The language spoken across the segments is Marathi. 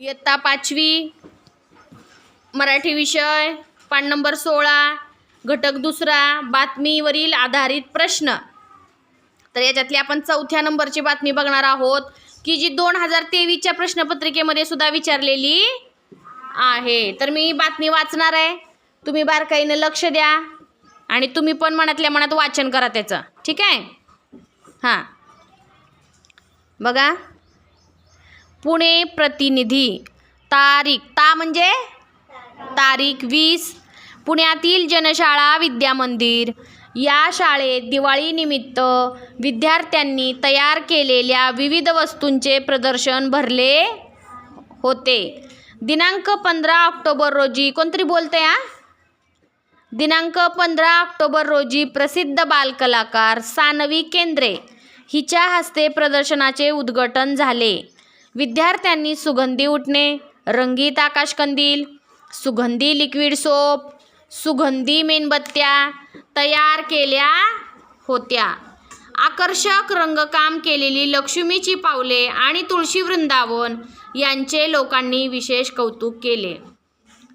इयत्ता पाचवी मराठी विषय पान नंबर सोळा घटक दुसरा बातमीवरील आधारित प्रश्न. तर याच्यातली आपण चौथ्या नंबरची बातमी बघणार आहोत की जी दोन हजार तेवीसच्या प्रश्नपत्रिकेमध्ये सुद्धा विचारलेली आहे. तर मी बातमी वाचणार आहे. तुम्ही बारकाईनं लक्ष द्या आणि तुम्ही पण मनातल्या मनात वाचन करा त्याचं. ठीक आहे? हां. बघा. पुणे प्रतिनिधी. तारीख ता म्हणजे? तारीख वीस. पुण्यातील जनशाळा विद्यामंदिर या शाळेत दिवाळीनिमित्त विद्यार्थ्यांनी तयार केलेल्या विविध वस्तूंचे प्रदर्शन भरले होते. दिनांक पंधरा ऑक्टोबर रोजी कोणतरी बोलते हा? दिनांक पंधरा ऑक्टोबर रोजी प्रसिद्ध बालकलाकार सानवी केंद्रे हिच्या हस्ते प्रदर्शनाचे उद्घाटन झाले. विद्यार्थ्यांनी सुगंधी उठणे रंगीत आकाशकंदील सुगंधी लिक्विड सोप सुगंधी मेणबत्त्या तयार केल्या होत्या. आकर्षक रंगकाम केलेली लक्ष्मीची पावले आणि तुळशी वृंदावन यांचे लोकांनी विशेष कौतुक केले.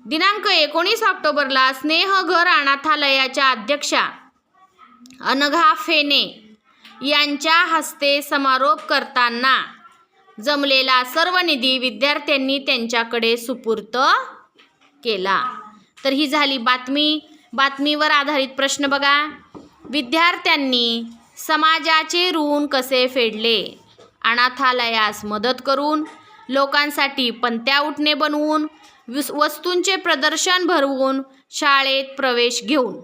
दिनांक एकोणीस ऑक्टोबरला स्नेहघर अनाथालयाच्या अध्यक्षा अनघा फेने यांच्या हस्ते समारोप करताना जमलेला सर्व निधी विद्यार्थ्यांनी त्यांच्याकडे सुपूर्त केला. तर ही झाली बातमी. बातमीवर आधारित प्रश्न बघा. विद्यार्थ्यांनी समाजाचे ऋण कसे फेडले? अनाथालयास मदत करून लोकांसाठी पंत्या उठणे बनवून विस- वस्तूंचे प्रदर्शन भरवून शाळेत प्रवेश घेऊन.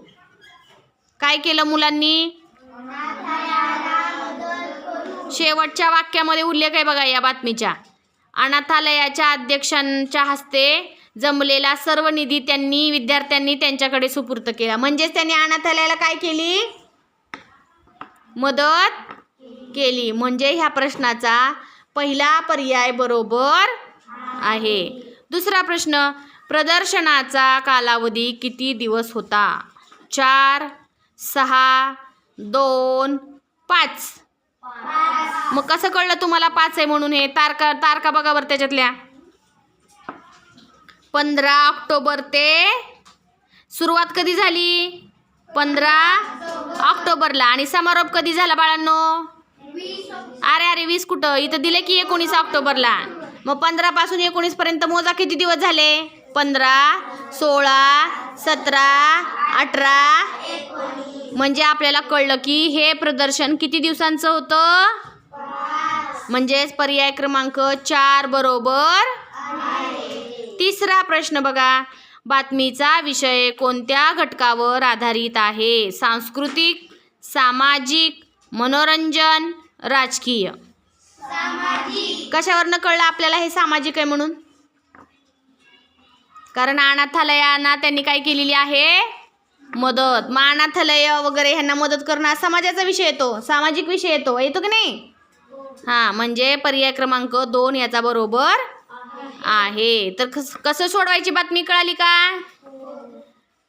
काय केलं मुलांनी? शेवटच्या वाक्यामध्ये उल्लेख आहे बघा या बातमीच्या? अनाथालयाच्या अध्यक्षांच्या हस्ते जमलेला सर्व निधी त्यांनी विद्यार्थ्यांनी त्यांच्याकडे सुपूर्त केला. म्हणजेच त्यांनी अनाथालयाला काय केली? मदत केली. म्हणजे ह्या प्रश्नाचा पहिला पर्याय बरोबर आहे. दुसरा प्रश्न प्रदर्शनाचा कालावधी किती दिवस होता? चार सहा दोन पाच. मग कसं कळलं तुम्हाला पाच आहे म्हणून हे? तारका तारका बघा बरं त्याच्यातल्या. पंधरा ऑक्टोबर ते सुरुवात कधी झाली? पंधरा ऑक्टोबरला. आणि समारोप कधी झाला बाळांनो? अरे अरे वीस कुठं? इथं दिले की एकोणीस ऑक्टोबरला. मग पंधरापासून एकोणीसपर्यंत मोजा किती दिवस झाले? पंधरा सोळा सतरा अठरा म्हणजे आपल्याला कळलं की हे प्रदर्शन किती दिवसांचं होतं? म्हणजेच पर्याय क्रमांक चार बरोबर तिसरा प्रश्न बघा. बातमीचा विषय कोणत्या घटकावर आधारित आहे? सांस्कृतिक सामाजिक मनोरंजन राजकीय. कशावरनं कळलं आपल्याला हे सामाजिक आहे म्हणून? कारण अनाथालयांना त्यांनी काय केलेली आहे? मदत मग अनाथालय वगैरे ह्यांना मदत करणं हा समाजाचा विषय येतो सामाजिक विषय येतो. येतो की नाही? हां म्हणजे पर्याय क्रमांक दोन याचा बरोबर आहे. तर कस कसं सोडवायची बातमी कळाली का?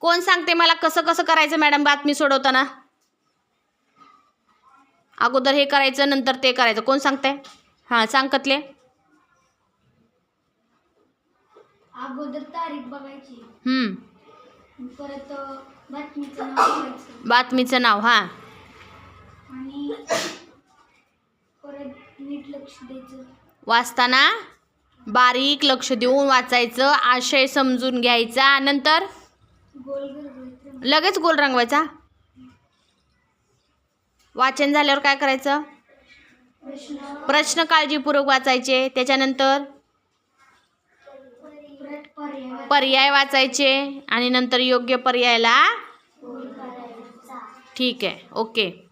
कोण सांगते मला कसं कसं करायचं मॅडम बातमी सोडवताना? अगोदर हे करायचं नंतर ते करायचं. कोण सांगते हां सांग कतले अगोदर तारीख बघायची. हम्म, परत बातमीचं नाव बघायचं. बातमीचं नाव हां. आणि परत नीट लक्ष द्यायचं. वाचताना बारीक लक्ष देऊन वाचायचं आशय समजून घ्यायचा नंतर गोल लगेच गोल रंगवायचा. वाचन झाल्यावर काय करायचं? प्रश्न. प्रश्न काळजीपूर्वक वाचायचे. त्याच्यानंतर पर्याय वाचायचे आणि नंतर योग्य पर्यायाला ठीक आहे. ओके.